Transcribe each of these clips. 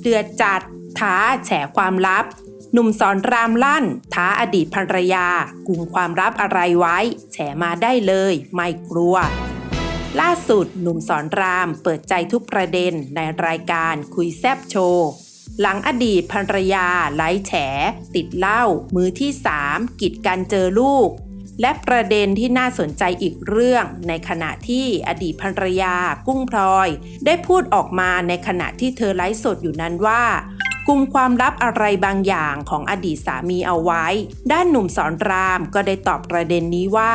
เดือดจัดท้าแฉความลับ หนุ่มสอนรามลั่น ท้าอดีตภรรยากุมความลับอะไรไว้ แฉมาได้เลย ไม่กลัว ล่าสุดหนุ่มสอนรามเปิดใจทุกประเด็นในรายการคุยแซบโชว์หลังอดีตภรรยาไล่แฉ ติดเหล้ามือที่สามกีดกันเจอลูก และประเด็นที่น่าสนใจอีกเรื่อง ในขณะที่อดีตภรรยา กุ้งพลอย ได้พูดออกมาในขณะที่เธอไลฟ์สดอยู่นั้นว่ากุมความลับอะไรบางอย่างของอดีตสามีเอาไว้ ด้านหนุ่มสอนรามก็ได้ตอบประเด็นนี้ว่า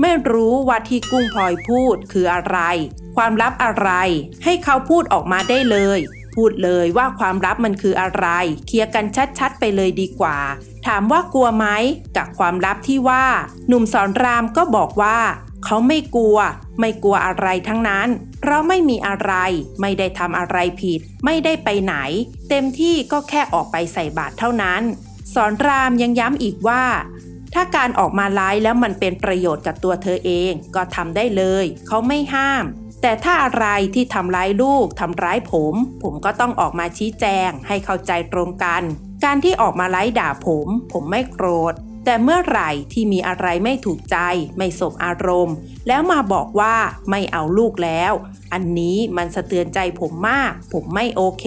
ไม่รู้ว่าที่กุ้งพลอยพูดคืออะไร ความลับอะไร ให้เขาพูดออกมาได้เลย พูดเลยว่าความลับมันคืออะไร เคลียร์กันชัดๆ ไปเลยดีกว่า ถามว่ากลัวไหมกับความลับที่ว่า หนุ่มสอนรามก็บอกว่า เขาไม่กลัว ไม่กลัวอะไรทั้งนั้น เพราะไม่มีอะไร ไม่ได้ทำอะไรผิด ไม่ได้ไปไหน เต็มที่ก็แค่ออกไปใส่บาตรเท่านั้น สอนรามยังย้ำอีกว่า ถ้าการออกมาไลฟ์แล้วมันเป็นประโยชน์กับตัวเธอเองก็ทำได้เลย เขาไม่ห้าม แต่ถ้าอะไรที่ทำร้ายลูกทำร้ายผม ผมก็ต้องออกมาชี้แจง ให้เข้าใจตรงกัน การที่ออกมาไลฟ์ด่าผม ผมไม่โกรธ แต่เมื่อไหร่ที่มีอะไรไม่ถูกใจ ไม่สบอารมณ์ แล้วมาบอกว่าไม่เอาลูกแล้ว อันนี้มันสะเทือนใจผมมาก ผมไม่โอเค